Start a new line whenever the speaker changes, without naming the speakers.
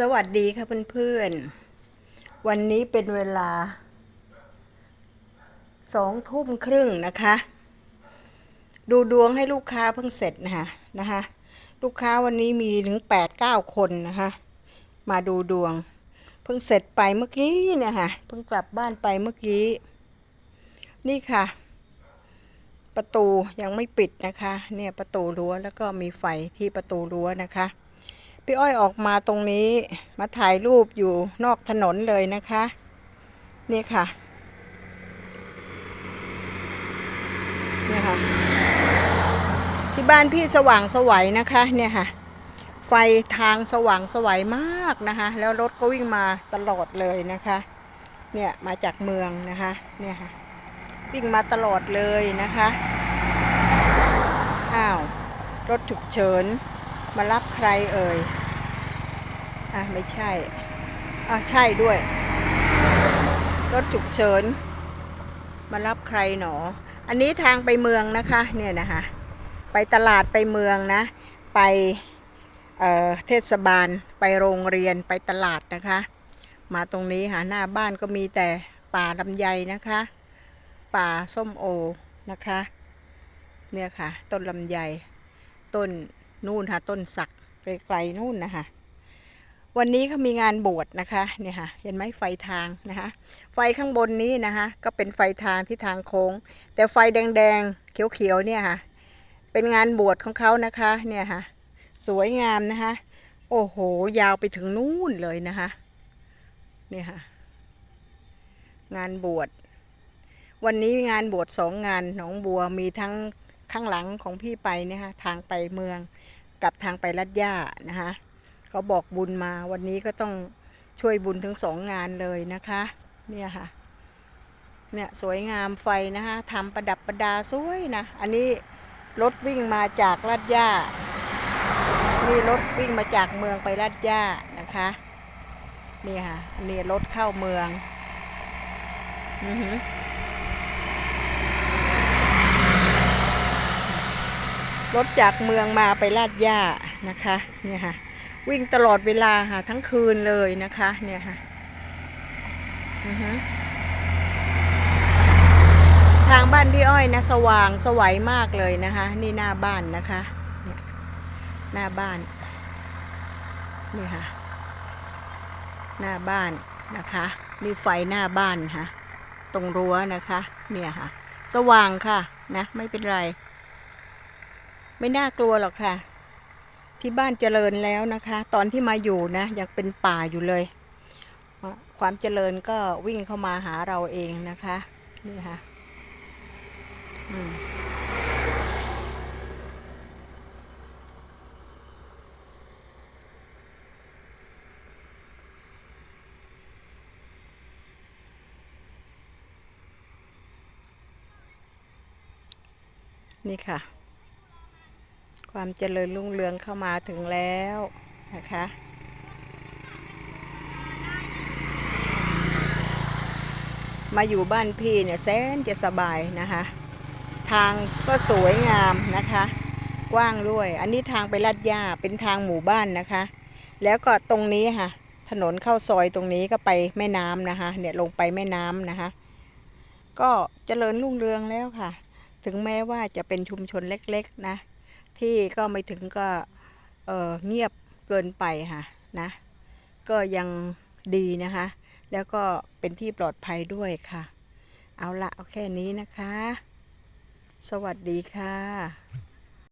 สวัสดีค่ะเพื่อนๆ วันนี้เป็นเวลาสองทุ่มครึ่งนะคะ ดูดวงให้ลูกค้าเพิ่งเสร็จนะคะนะคะลูกค้าวันนี้มีถึงแปดเก้าคนนะคะมาดูดวง เพิ่งเสร็จไปเมื่อกี้เนี่ยค่ะเพิ่งกลับบ้านไปเมื่อกี้ นี่ค่ะ ประตูยังไม่ปิดนะคะ เนี่ยประตูรั้วแล้วก็มีไฟที่ประตูรั้วนะคะ พี่อ้อยออกมาตรงนี้มาถ่ายรูปอยู่นอกถนนเลยนะคะ นี่ค่ะนี่ค่ะ ที่บ้านพี่สว่างสวัยนะคะ เนี่ยค่ะ ไฟทางสว่างสวัยมากนะคะ แล้วรถก็วิ่งมาตลอดเลยนะคะ เนี่ยมาจากเมืองนะคะ เนี่ยค่ะ วิ่งมาตลอดเลยนะคะ อ้าว รถฉุกเฉิน มารับใครเอ่ย อะ ไม่ใช่ อะ ใช่ด้วย รถฉุกเฉิน มารับใครหนอ อันนี้ทางไปเมืองนะคะ เนี่ยนะคะ ไปตลาดไปเมืองนะ ไปเอ่อเทศบาล ไปโรงเรียน ไปตลาดนะคะ มาตรงนี้หาหน้าบ้านก็มีแต่ป่าลำไยนะคะ ป่าส้มโอนะคะ เนี่ยค่ะ ต้นลำไย ต้น นู่นค่ะต้นสักไกลๆนู่นนะคะวันนี้เขามีงานบวชนะคะเนี่ยค่ะเห็นไหมไฟทางนะคะไฟข้างบนนี้นะคะก็เป็นไฟทางที่ทางโค้ง แต่ไฟแดงๆเขียวๆเนี่ยค่ะเป็นงานบวชของเขานะคะเนี่ยค่ะสวยงามนะคะโอ้โหยาวไปถึงนู่นเลยนะคะเนี่ยค่ะงานบวชวันนี้งานบวชสองงานหนองบัวมีทั้ง ข้างหลังของพี่ไปเนี่ยค่ะทางไปเมืองกับทางไปลัดย่านะคะเขาบอกบุญมาวันนี้ก็ต้องช่วยบุญทั้งสองงานเลยนะคะเนี่ยค่ะเนี่ยสวยงามไฟนะคะทำประดับประดาสวยนะอันนี้รถวิ่งมาจากลัดย่านี่รถวิ่งมาจากเมืองไปลัดย่านะคะนี่ค่ะอันนี้รถเข้าเมือง อือหือ รถจากเมืองมาไปลาดย่านะคะเนี่ยค่ะวิ่งตลอดเวลาค่ะทั้งคืนเลยนะคะเนี่ยค่ะทางบ้านพี่อ้อยนะ สว่างสวัยมากเลยนะคะ นี่หน้าบ้านนะคะเนี่ยหน้าบ้านนี่ค่ะ หน้าบ้านนะคะนี่ไฟหน้าบ้านค่ะ ตรงรั้วนะคะ เนี่ยค่ะ สว่างค่ะนะ ไม่เป็นไร ไม่น่ากลัวหรอกค่ะ ที่บ้านเจริญแล้วนะคะ ตอนที่มาอยู่นะยังเป็นป่าอยู่เลย ความเจริญก็วิ่งเข้ามาหาเราเองนะคะนี่ค่ะนี่ค่ะ ความเจริญรุ่งเรืองเข้ามาถึงแล้วนะคะมาอยู่บ้านพี่เนี่ยแสนจะสบายนะคะ ทางก็สวยงามนะคะ กว้างด้วย อันนี้ทางไปลาดย่าเป็นทางหมู่บ้านนะคะ แล้วก็ตรงนี้ค่ะ ถนนเข้าซอยตรงนี้ก็ไปแม่น้ำนะคะ เนี่ยลงไปแม่น้ำนะคะ ก็เจริญรุ่งเรืองแล้วค่ะ ถึงแม้ว่าจะเป็นชุมชนเล็กๆนะ ที่ก็ไม่ถึงก็เออเงียบเกินไปค่ะนะก็ยังดีนะคะ แล้วก็เป็นที่ปลอดภัยด้วยค่ะ เอาละเอาแค่นี้นะคะ สวัสดีค่ะ